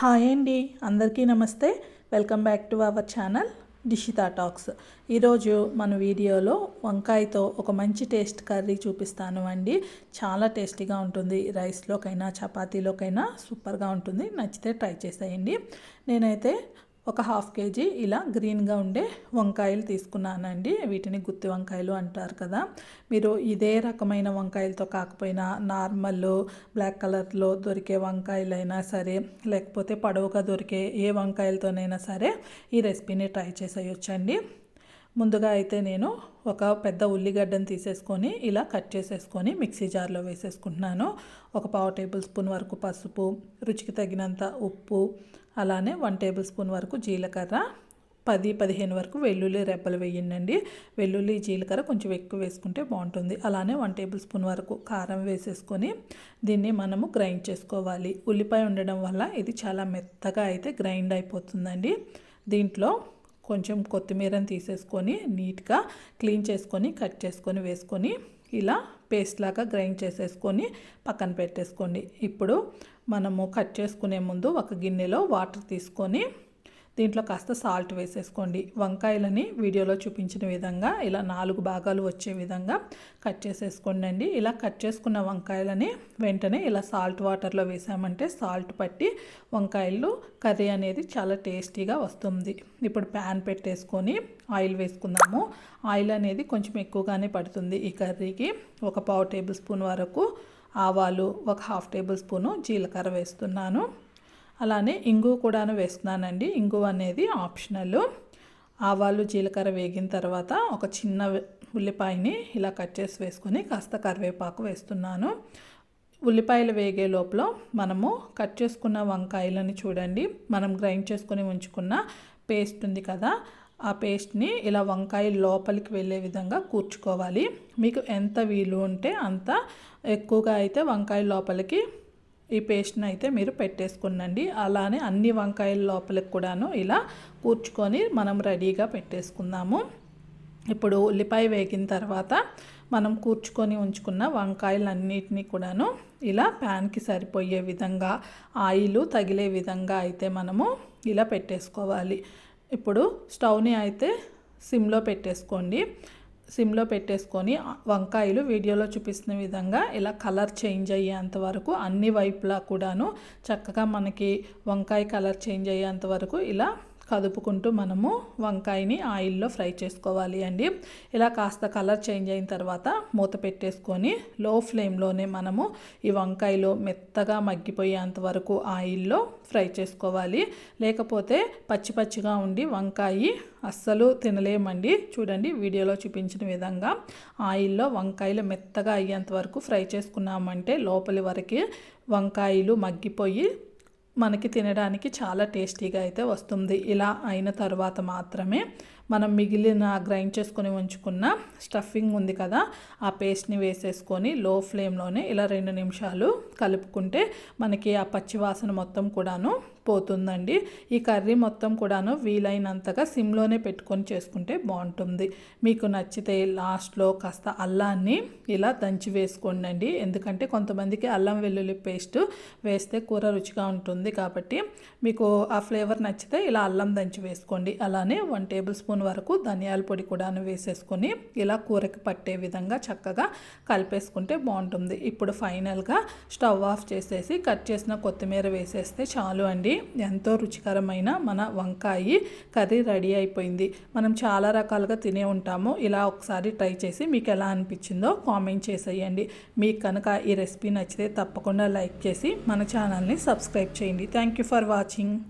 Hi అండి అందరికీ నమస్తే. Welcome back to our channel Dishita talks. ఈరోజు మన వీడియోలో వంకాయతో ఒక మంచి టేస్ట్ కర్రీ చూపిస్తాను అండి. చాలా టేస్టీగా ఉంటుంది. రైస్లోకైనా చపాతీలోకైనా సూపర్గా ఉంటుంది. నచ్చితే ట్రై చేసేయండి. నేనైతే ఒక హాఫ్ కేజీ ఇలా గ్రీన్గా ఉండే వంకాయలు తీసుకున్నానండి. వీటిని గుత్తి వంకాయలు అంటారు కదా. మీరు ఇదే రకమైన వంకాయలతో కాకపోయినా నార్మల్ బ్లాక్ కలర్లో దొరికే వంకాయలైనా సరే లేకపోతే పొడవుగా దొరికే ఏ వంకాయలతోనైనా సరే ఈ రెసిపీని ట్రై చేసేయొచ్చండి. ముందుగా అయితే నేను ఒక పెద్ద ఉల్లిగడ్డను తీసేసుకొని ఇలా కట్ చేసేసుకొని మిక్సీ జార్లో వేసేసుకుంటున్నాను. ఒక పావు టేబుల్ స్పూన్ వరకు పసుపు రుచికి తగినంత ఉప్పు అలానే వన్ టేబుల్ స్పూన్ వరకు జీలకర్ర పది పదిహేను వరకు వెల్లుల్లి రెబ్బలు వేయండి వెల్లుల్లి జీలకర్ర కొంచెం ఎక్కువ వేసుకుంటే బాగుంటుంది. అలానే వన్ టేబుల్ స్పూన్ వరకు కారం వేసేసుకొని దీన్ని మనము గ్రైండ్ చేసుకోవాలి. ఉల్లిపాయ ఉండడం వల్ల ఇది చాలా మెత్తగా అయితే గ్రైండ్ అయిపోతుందండి. దీంట్లో కొంచెం కొత్తిమీరని తీసేసుకొని నీట్గా క్లీన్ చేసుకొని కట్ చేసుకొని వేసుకొని ఇలా పేస్ట్ లాగా గ్రైండ్ చేసేసుకొని పక్కన పెట్టేసుకోండి. ఇప్పుడు మనము కట్ చేసుకునే ముందు ఒక గిన్నెలో వాటర్ తీసుకొని దీంట్లో కాస్త సాల్ట్ వేసేసుకోండి. వంకాయలని వీడియోలో చూపించిన విధంగా ఇలా నాలుగు భాగాలు వచ్చే విధంగా కట్ చేసేసుకోండి అండి. ఇలా కట్ చేసుకున్న వంకాయలని వెంటనే ఇలా సాల్ట్ వాటర్లో వేసామంటే సాల్ట్ పట్టి వంకాయలు కర్రీ అనేది చాలా టేస్టీగా వస్తుంది. ఇప్పుడు ప్యాన్ పెట్టేసుకొని ఆయిల్ వేసుకుందాము. ఆయిల్ అనేది కొంచెం ఎక్కువగానే పడుతుంది ఈ కర్రీకి. ఒక పావు టేబుల్ స్పూన్ వరకు ఆవాలు ఒక హాఫ్ టేబుల్ స్పూను జీలకర్ర వేస్తున్నాను. అలానే ఇంగు కూడాను వేస్తున్నానండి. ఇంగు అనేది ఆప్షనల్. ఆవాలు జీలకర్ర వేగిన తర్వాత ఒక చిన్న ఉల్లిపాయని ఇలా కట్ చేసి వేసుకొని కాస్త కరివేపాకు వేస్తున్నాను. ఉల్లిపాయలు వేగే లోపల మనము కట్ చేసుకున్న వంకాయలని చూడండి. మనం గ్రైండ్ చేసుకొని ఉంచుకున్న పేస్ట్ ఉంది కదా ఆ పేస్ట్ని ఇలా వంకాయ లోపలికి వెళ్ళే విధంగా కూర్చుకోవాలి. మీకు ఎంత వీలు ఉంటే అంత ఎక్కువగా అయితే వంకాయ లోపలికి ఈ పేస్ట్ని అయితే మీరు పెట్టేసుకునండి అలానే అన్ని వంకాయల లోపలికి కూడాను ఇలా కూర్చుకొని మనం రెడీగా పెట్టేసుకుందాము. ఇప్పుడు ఉల్లిపాయ వేగిన తర్వాత మనం కూర్చుకొని ఉంచుకున్న వంకాయలన్నిటినీ కూడాను ఇలా ప్యాన్కి సరిపోయే విధంగా ఆయిల్ తగిలే విధంగా అయితే మనము ఇలా పెట్టేసుకోవాలి. ఇప్పుడు స్టవ్ని అయితే సిమ్లో పెట్టేసుకోండి. సిమ్లో పెట్టేసుకొని వంకాయలు వీడియోలో చూపిస్తున్న విధంగా ఇలా కలర్ చేంజ్ అయ్యేంత వరకు అన్ని వైపులా కూడాను చక్కగా మనకి వంకాయ కలర్ చేంజ్ అయ్యేంత వరకు ఇలా కదుపుకుంటూ మనము వంకాయని ఆయిల్లో ఫ్రై చేసుకోవాలి అండి. ఇలా కాస్త కలర్ చేంజ్ అయిన తర్వాత మూత పెట్టేసుకొని లో ఫ్లేమ్లోనే మనము ఈ వంకాయలు మెత్తగా మగ్గిపోయేంత వరకు ఆయిల్లో ఫ్రై చేసుకోవాలి. లేకపోతే పచ్చి పచ్చిగా ఉండి వంకాయ అస్సలు తినలేమండి. చూడండి వీడియోలో చూపించిన విధంగా ఆయిల్లో వంకాయలు మెత్తగా అయ్యేంత వరకు ఫ్రై చేసుకున్నామంటే లోపలి వరకు వంకాయలు మగ్గిపోయి మనకి తినడానికి చాలా టేస్టీగా అయితే వస్తుంది. ఇలా అయిన తర్వాత మాత్రమే మనం మిగిలిన గ్రైండ్ చేసుకొని ఉంచుకున్న స్టఫింగ్ ఉంది కదా ఆ పేస్ట్ని వేసేసుకొని లో ఫ్లేమ్లోనే ఇలా రెండు నిమిషాలు కలుపుకుంటే మనకి ఆ పచ్చివాసన మొత్తం కూడాను పోతుందండి. ఈ కర్రీ మొత్తం కూడాను వీలైనంతగా సిమ్లోనే పెట్టుకొని చేసుకుంటే బాగుంటుంది. మీకు నచ్చితే లాస్ట్లో కాస్త అల్లాన్ని ఇలా దంచి వేసుకోండి ఎందుకంటే కొంతమందికి అల్లం వెల్లుల్లి పేస్ట్ వేస్తే కూర రుచిగా ఉంటుంది కాబట్టి మీకు ఆ ఫ్లేవర్ నచ్చితే ఇలా అల్లం దంచి వేసుకోండి. అలానే వన్ టేబుల్ స్పూన్ స్పూన్ వరకు ధనియాల పొడి కూడా వేసేసుకొని ఇలా కూరకి పట్టే విధంగా చక్కగా కలిపేసుకుంటే బాగుంటుంది. ఇప్పుడు ఫైనల్గా స్టవ్ ఆఫ్ చేసేసి కట్ చేసిన కొత్తిమీర వేసేస్తే చాలు అండి. ఎంతో రుచికరమైన మన వంకాయ కర్రీ రెడీ అయిపోయింది. మనం చాలా రకాలుగా తినే ఉంటాము. ఇలా ఒకసారి ట్రై చేసి మీకు ఎలా అనిపించిందో కామెంట్ చేసేయండి. మీకు కనుక ఈ రెసిపీ నచ్చితే తప్పకుండా లైక్ చేసి మన ఛానల్ని సబ్స్క్రైబ్ చేయండి. Thank you for watching.